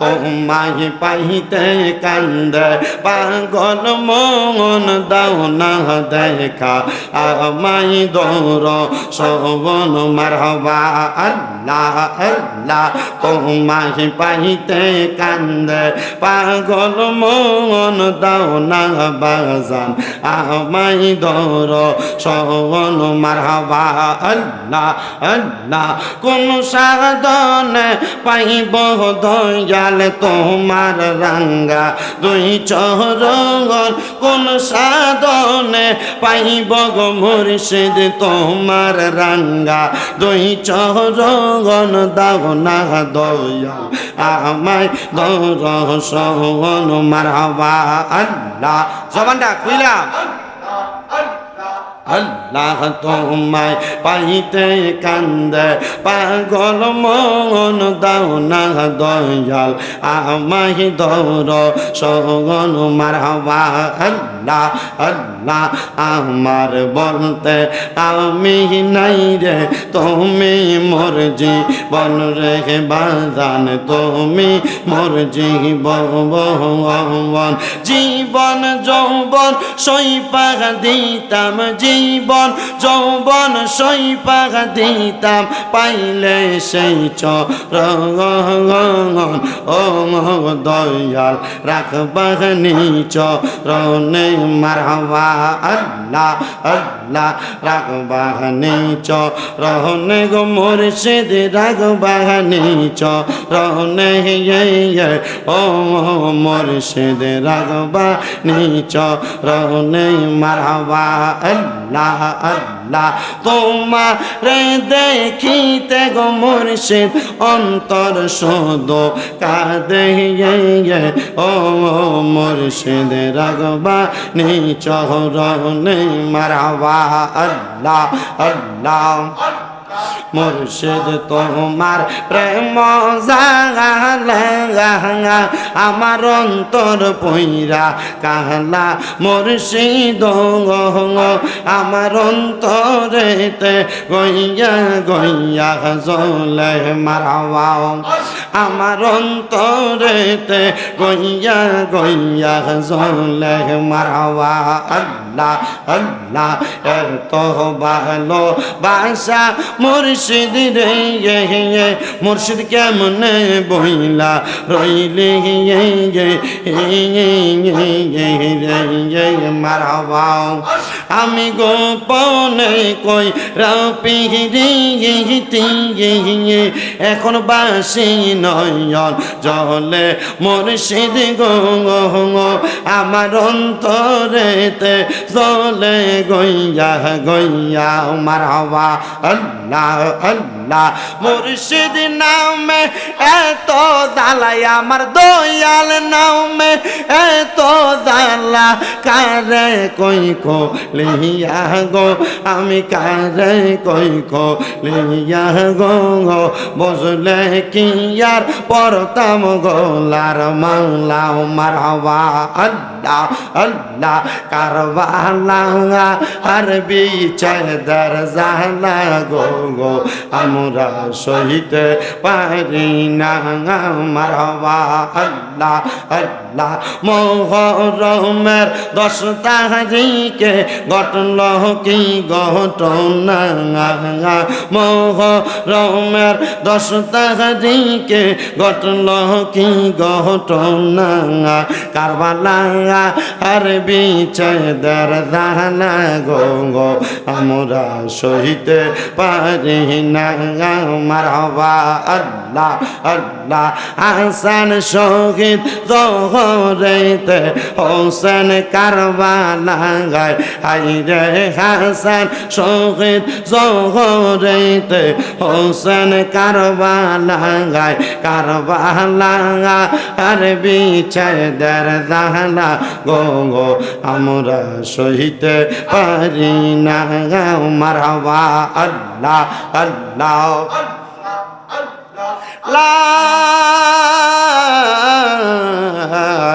তোমায় পাইতে কান্দে, পাগল মন দাও না দেখা। আমায় দৌর শোভন মারহবা, আল্লাহ আল্লাহ তোমায় পাইতে কান্দে, পাগল মন দাও না বাজান। আমায় দৌর শোভন মারহবা, আল্লাহ আল্লাহ, কোন সাধনে পাইব দয়াল তোমার রাঙ্গা, দুই চরঙ্গন কোন সাধনে পাইব গো মুর্শিদ তোমার রাঙ্গা। দুই চরঙ্গন দাও না দয়া, আমায় দরসন মারহাবা আল্লাহ। জবানটা খুইলাম আল্লাহ তোমায় পাইতে কান্দে, পাগল মন দাও না দয়াল, আমায় দৌর সগন মারহাবা। আল্লাহ আল্লাহ আমার বলতে আমি নাই রে, তুমি মোর জীবন রে বাজান, তুমি মোর জীবন জীবন যৌবন সৈপাক দিতাম জীবন যৌবন সৈপাক দিতাম, পাইলে সেই চরণ। ও দয়াল রাখবাহ নিচ রনে মারহবা। আল্লাহ আল্লাহ রাখবাহ নিচ রহনে গো মুর্শিদ রাখবাহ নিচ রহনে ও মুর্শিদ রাখবা নিচ রহনে মারহবা। আল্লাহ আল্লাহ আল্লাহ। তোমারে দেখিতে গো মুর্শিদ, অন্তর শোধ কাঁদে ও মুর্শিদ, রাগবা নিচরণে মারাবা। আল্লাহ আল্লাহ। মুর্শিদ তোমার প্রেম জাগালা, আমার অন্তর পইরা কাহলা। মুর্শিদ আমার অন্তরেতে গইয়া গইয়া জলে মারাও আমার অন্তরেতে গইয়া গইয়া জলে মারাওয়া আল্লাহ আল্লাহ এত ভালো বাসা মুর্শিদ রে মুর্শিদ কেমনে বইলা রইলে মারাবাও আমি গোপনে কই রাপিহিতি এখন বাসি নয়ন জলে মুর্শিদ গো আমার অন্তরেতে জলে গইয়া গইয়া মারহাবা আল্লাহ আল্লাহ, মুর্শিদ নামে এত দালাই আমার দয়াল নামে এত দালা কারে কই কো লিয়া গো, আমি কারে কই কো লিয়া গো বসলে কি আর পরতাম গোলার মালাও মারহাবা আল্লাহ আল্লাহ, কারবালা আর বিচার জালা গো গো, আমরা সহিতে পারি না মারবা আল্লাহ আল্লাহ, মোহরমের দশ তারিখে ঘটল কি ঘটনা? মোহরমের দশ তারিখে ঘটল কি ঘটনা? কারবালা আর বিচার জালা গো গো, আমরা সহিতে পারি না। মারবা আল্লাহ আল্লাহ হাসান শহীদ জহরেতে, হোসেন কারবালা গায় হাই রে হাসান শহীদ জহরেতে, হোসেন কারবালা গায় কারবালা আর বিচার দাহলা গো গো আমরা সহিতে পারি না। মারবা আল্লাহ আল্লাহ লা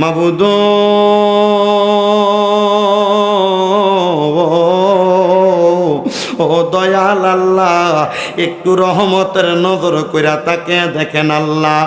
মাবুদু ও দয়াল আল্লাহ, একটু রহমতের নজর কইরা তাকে দেখেন আল্লাহ।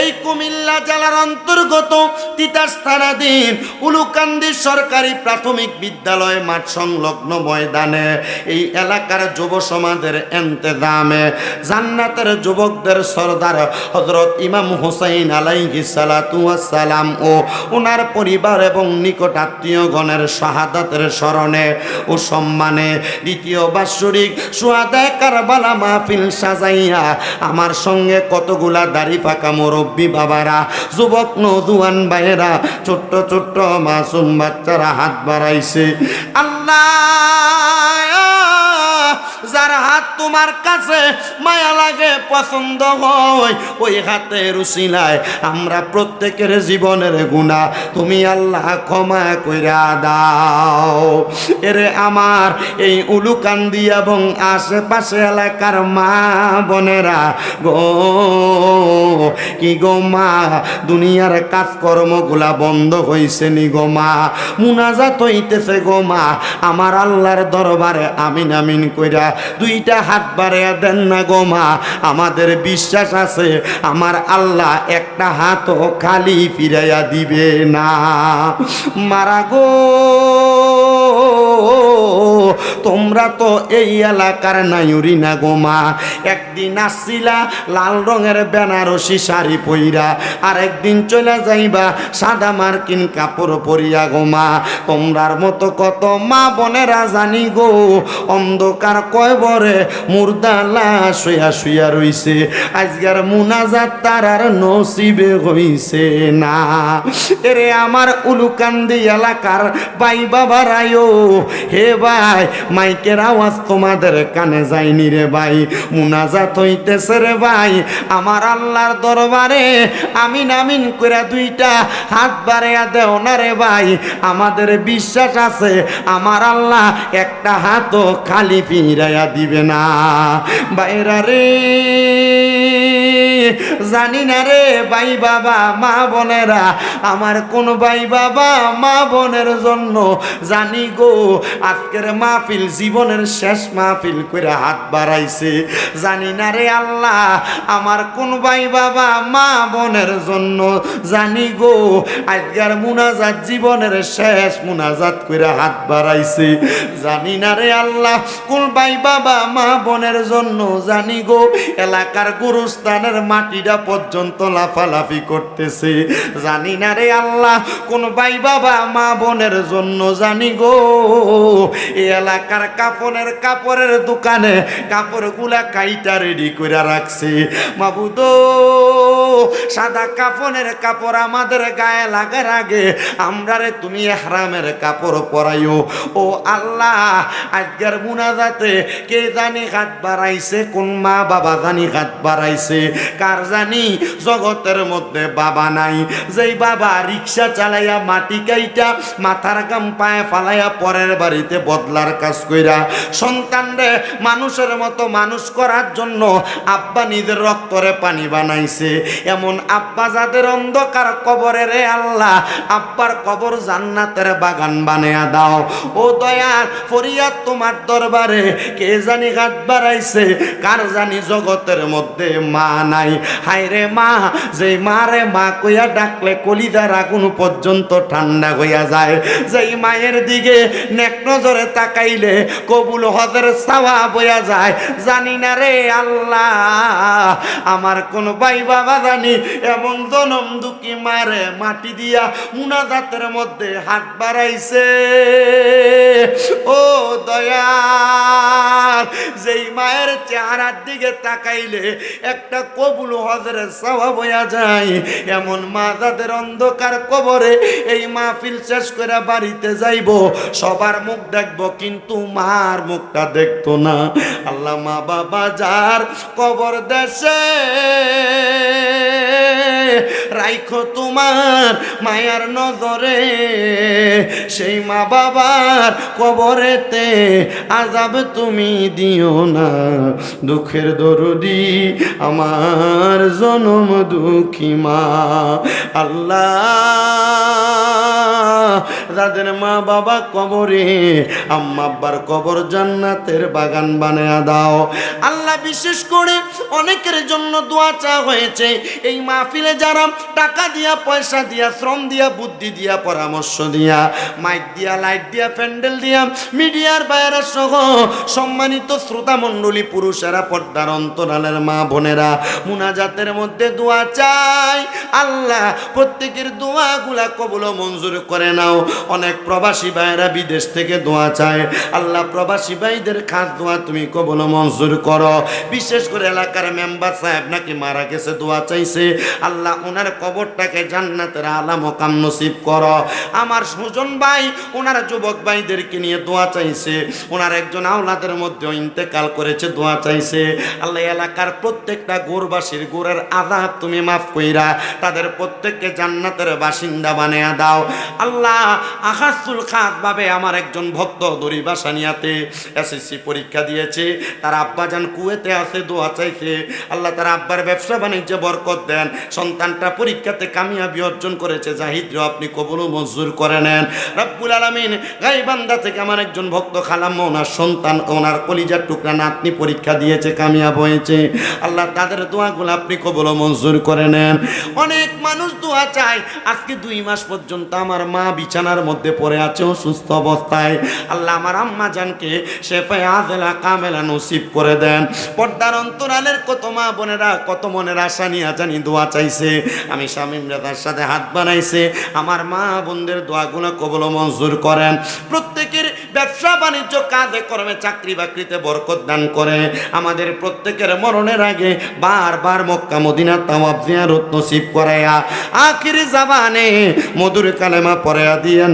এই কুমিল্লা জেলার অন্তর্গত তিতাস থানাধীন উলুকান্দি সরকারি প্রাথমিক বিদ্যালয় মাঠ সংলগ্ন ময়দানে, এই এলাকার যুব সমাজের এন্তেজামে জান্নাতের যুবকদের সর্দার হজরত ইমাম হুসাইন আলাইহি সালাম ও ওনার পরিবার এবং নিকট আত্মীয়গণের শাহাদাতের স্মরণে ও সম্মানে দ্বিতীয় বাৎসরিক সোয়াদায় কারবালা মাহফিল সাজাইয়া, আমার সঙ্গে কতগুলা দাড়ি ফাঁকা মুরব্বী বাবারা, যুবক নজুয়ান বাইরা ছোট্ট ছোট্ট মাসুম বাচ্চারা হাত বাড়াইছে। আল্লাহ যার হাত তোমার কাছে মায়া লাগে, পছন্দ হয়, ওই হাতে রুসিলায় আমরা প্রত্যেকের জীবনের গুণা, তুমি আল্লাহ ক্ষমা কইরা দাও। এরে আমার এই উলুকান্দি এবং আশেপাশে এলাকার মা বোনেরা গো, কি গো মা, দুনিয়ার কাজকর্মগুলা বন্ধ হইছে নি গো মা, মুনাজাত হইতেছে গো মা, আমার আল্লাহর দরবারে আমিন আমিন কইরা দুইটা হাত বাড়িয়া দেন না গো মা। আমাদের বিশ্বাস আছে, আমার আল্লাহ একটা হাতও খালি ফিরাইয়া দিবে না। মারা গো। তোমরা তো এই এলাকার নাইউরি না গো মা। একদিন আসছিলা লাল রঙের বেনারসি শাড়ি পইরা আর একদিন চলে যাইবা সাদা মার্কিন কাপড় পরিয়া গোমা তোমরার মতো কত মা বোনেরা জানি গো, অন্ধকার কয় বরে মুর্দা লাশ শুয়া শুয়া রইছে। আজকের মুনাজাত তার আর নসিবে হইছে না। এরে আমার উলুকান্দি এলাকার বাই বাবা রায়ো হে ভাই, মাইকের আওয়াজ তোমাদের কানে যায়নি রে ভাই। মুনাজাত হইতেছে রে ভাই, আমার আল্লাহর দরবারে আমিন আমিন করে দুইটা হাত বাড়াইয়া দেও না রে ভাই। আমাদের বিশ্বাস আছে, আমার আল্লাহ একটা হাতও খালি ফিরাইয়া দিবে না। বাইরা রে জানি না রে ভাই বাবা, মা বোনেরা। আমার কোন ভাই বাবা, মা বোনের জন্য জানি গো, আজকের মাহফিল জীবনের শেষ মাহফিল করে হাত বাড়াইছে। জানি না রে আল্লাহ, আমার কোন ভাই বাবা, মা বোনের জন্য জানি গো, আজকের মুনাজাত জীবনের শেষ মুনাজাত করে হাত বাড়াইছে। জানি না রে আল্লাহ, কোন ভাই বাবা, মা বোনের জন্য জানি গো, এলাকার গুরুস্থানের মাটিটা পর্যন্ত লাফালাফি করতেছে। জানি না রে আল্লাহ, কোন ভাই বাবা, মা বোনের জন্য জানি গো। এই এলাকার কাপড়ের কাপড়ের দোকানে কাপড়গুলা কাইটা রেডি করে রাখছে। মাবুদ, সাদা কাপড়ের কাপড় আমাদের গায়ে লাগার আগে আমরা রে তুমি হারামের কাপড় পরাইও। ও আল্লাহ, আজকের মুনাজাতে কে জানি হাত বাড়াইছে, কোন মা বাবা জানি হাত বাড়াইছে। কার জানি? জগতের মধ্যে বাবা নাই। যেই বাবা রিক্সা চালাইয়া মাটি কাইটা, মাথার গাম পায়ে ফালাইয়া পরের বাড়িতে বদলার কাজ কইরা, সন্তান রে, মানুষের মতো মানুষ করার জন্য আব্বা নিজের রক্তরে পানি বানাইছে। এমন আব্বা যাদের অন্ধকার কবরে রে আল্লাহ, আব্বার কবর জান্নাতের বাগান বানায়া দাও। ও দয়াল, ফরিয়াদ তোমার দরবারে, কে জানি হাত বাড়াইছে, কার জানি জগতের মধ্যে মা নাই। হায় রে মা যে মা রে মা কইয়া ডাকলে কলিদার আগুন পর্যন্ত ঠান্ডা হইয়া যায়। যেই মায়ের দিকে নেক নজরে তাকাইলে কবুল হজের সাওয়া বইয়া যায়। জানি না রে আল্লাহ, আমার কোন ভাই বাবা জানি এমন জনম দুঃখী মারে মাটি দিয়া মুনাজাতের মধ্যে হাত বাড়াইছে। ও দয়াল, যেই মায়ের চেহারার দিকে তাকাইলে একটা কবুল হজরের স্বভাব হইয়া যায়। এমন মা যাদের অন্ধকার কবরে এই মাহফিল শেষ করে বাড়িতে যাইব। সবার মুখ দেখব, কিন্তু মার মুখটা দেখতো না। আল্লাহ মা বাবা যার কবর দেশে রাইখো তোমার মায়ার নজরে। সেই মা বাবার কবরেতে আজাব তুমি দিও না। দুঃখের দরদি আমার জনম দুঃখী মা। আল্লাহ যাদের মা বাবা কবরে, আম্মা আব্বার কবর জান্নাতের বাগান বানায়া দাও। আল্লাহ বিশেষ করে অনেকের জন্য দোয়া চা হয়েছে, এই মাহফিলে যারা টাকা দিয়া, পয়সা দিয়া, শ্রম দিয়া, বুদ্ধি দিয়া, পরামর্শ দিয়া, মাইক দিয়া, লাইট দিয়া, প্যান্ডেল দিয়া, মিডিয়ার বাইরা সহ সম্মানিত শ্রোতা মণ্ডলী পুরুষেরা পর্দার অন্তরালের মা বোনেরা, মুনাজাতের মধ্যে দোয়া চাই। আল্লাহ প্রত্যেকের দোয়াগুলা কবুল মঞ্জুর করে নাও। অনেক প্রবাসী ভাইরা বিদেশ থেকে দোয়া চায়। আল্লাহ প্রবাসী ভাইদের খাস দোয়া তুমি কবুল মঞ্জুর করো। বিশেষ করে এলাকার মেম্বার সাহেব নাকি মারা গেছে, দোয়া চাইছে। আল্লাহ ওনার কবরটাকে জান্নাতের আলাম ও কাম নসিব করো। আমার সুজন ভাই ওনার যুবক ভাইদেরকে নিয়ে দোয়া চাইছে। ওনার একজন আওলাদের মধ্যে ইন্তেকাল করেছে, দোয়া চাইছে। আল্লাহ এলাকার প্রত্যেকটা গোরবাসীর গোরের আজাব তুমি মাফ কইরা তাদের প্রত্যেককে জান্নাতের বাসিন্দা বানিয়ে দাও। আল্লাহ আকাশুল খাত ভাবে আমার একজন ভক্ত দড়ি বাসানিয়াতে এসএসসি পরীক্ষা দিয়েছে। তার আব্বা আব্বাজান কুয়েতে আছে, দোয়া চাইছে। আল্লাহ তার আব্বার ব্যবসা বাণিজ্যে বরকত দেন। সন্তানটা পরীক্ষাতে কামিয়াবি অর্জন করেছে। জাহিদ্র আপনি কবল ও মঞ্জুর করে নেন। রব্বুল আলমিন গাইবান্দা থেকে আমার একজন ভক্ত খালাম ওনার সন্তান, ওনার কলিজার টুকরা নাতনি পরীক্ষা দিয়েছে, কামিয়াব হয়েছে। আল্লাহ তাদের দোয়াগুলো আপনি কবল ও মঞ্জুর করে নেন। অনেক মানুষ দোয়া চায়। আজকে দুই মাস পর্যন্ত আমার মা বিছানার মধ্যে পড়ে আছে অসুস্থ অবস্থায়। আল্লাহ আমার আম্মা জানকে শেফায় আজেলা কামেলা নসিব করে দেন। পর্দার অন্তরালের কত মা বোনেরা, কত মনের আশা নিয়ে জানি দোয়া চাইছে। আমি স্বামীম রেখার সাথে হাত বানাইছে আমার মা বোনদের দোয়াগুলো কবল মঞ্জুর করেন। প্রত্যেকের ব্যবসা বাণিজ্য, কাজে কর্মে, চাকরি বাকরিতে বরকত দান করে। আমাদের প্রত্যেকের মরণের আগে বারবার মক্কা, মদিনা তাওয়াব জিয়ারত নসিব করায়া আখির জাবানে মধুর কালেমা পড়ে দিয়েন